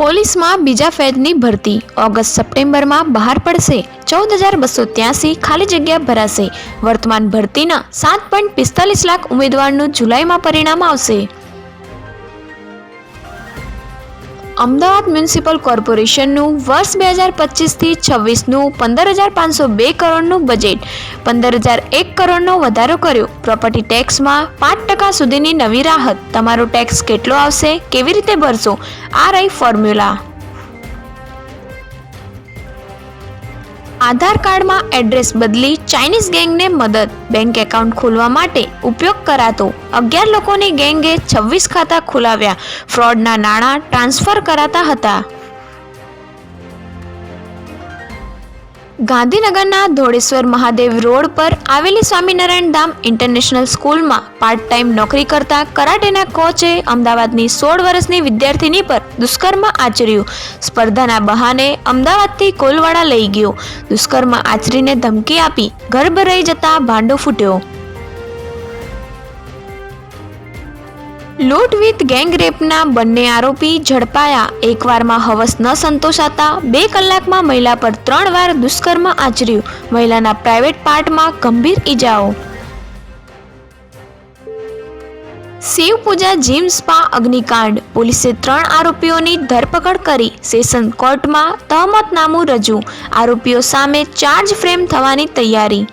પોલીસમાં બીજા ફેજની ભરતી. ઓગસ્ટ સપ્ટેમ્બરમાં બહાર પડશે. ચૌદ હજાર બસો ત્યાસી ખાલી જગ્યા ભરાશે. વર્તમાન ભરતીના સાત પોઈન્ટ પિસ્તાલીસ લાખ ઉમેદવારનું જુલાઈમાં પરિણામ આવશે. અમદાવાદ મ્યુનિસિપલ કોર્પોરેશનનું વર્ષ બે હજાર પચીસથી છવ્વીસનું પંદર હજાર પાંચસો બે કરોડનું બજેટ પંદર હજાર એક કરોડનો વધારો કર્યો. પ્રોપર્ટી ટેક્સમાં પાંચ ટકા સુધીની નવી રાહત. તમારો ટેક્સ કેટલો આવશે? કેવી રીતે ભરશો? આ રહી ફોર્મ્યુલા આધાર કાર્ડમાં એડ્રેસ બદલી ચાઇનીઝ ગેંગને મદદ. બેંક એકાઉન્ટ ખોલવા માટે ઉપયોગ કરાતો. અગિયાર લોકોની ગેંગે છવ્વીસ ખાતા ખોલાવ્યા. ફ્રોડના નાણાં ટ્રાન્સફર કરાતા હતા. ગાંધીનગરના ધોળેશ્વર મહાદેવ રોડ પર આવેલી સ્વામિનારાયણ ધામ ઇન્ટરનેશનલ સ્કૂલમાં પાર્ટ ટાઈમ નોકરી કરતા કરાટેના કોચે અમદાવાદની સોળ વર્ષની વિદ્યાર્થીની પર દુષ્કર્મ આચર્યું. સ્પર્ધાના બહાને અમદાવાદથી કોલવાડા લઈ ગયો. દુષ્કર્મ આચરીને ધમકી આપી ગર્ભ રહી જતા ભાંડો ફૂટ્યો. લૂંટ વિથ ગેંગ રેપના બંને આરોપી ઝડપાયા. એકવારમાં હવસ ન સંતોષાતા બે કલાકમાં મહિલા પર ત્રણ વાર દુષ્કર્મ આચર્યું. મહિલાના પ્રાઇવેટ પાર્ટમાં ગંભીર ઈજાઓ. શિવ પૂજા જીમ સ્પા અગ્નિકાંડ. પોલીસે ત્રણ આરોપીઓની ધરપકડ કરી. સેશન કોર્ટમાં તહમતનામું રજૂ. આરોપીઓ સામે ચાર્જ ફ્રેમ થવાની તૈયારી.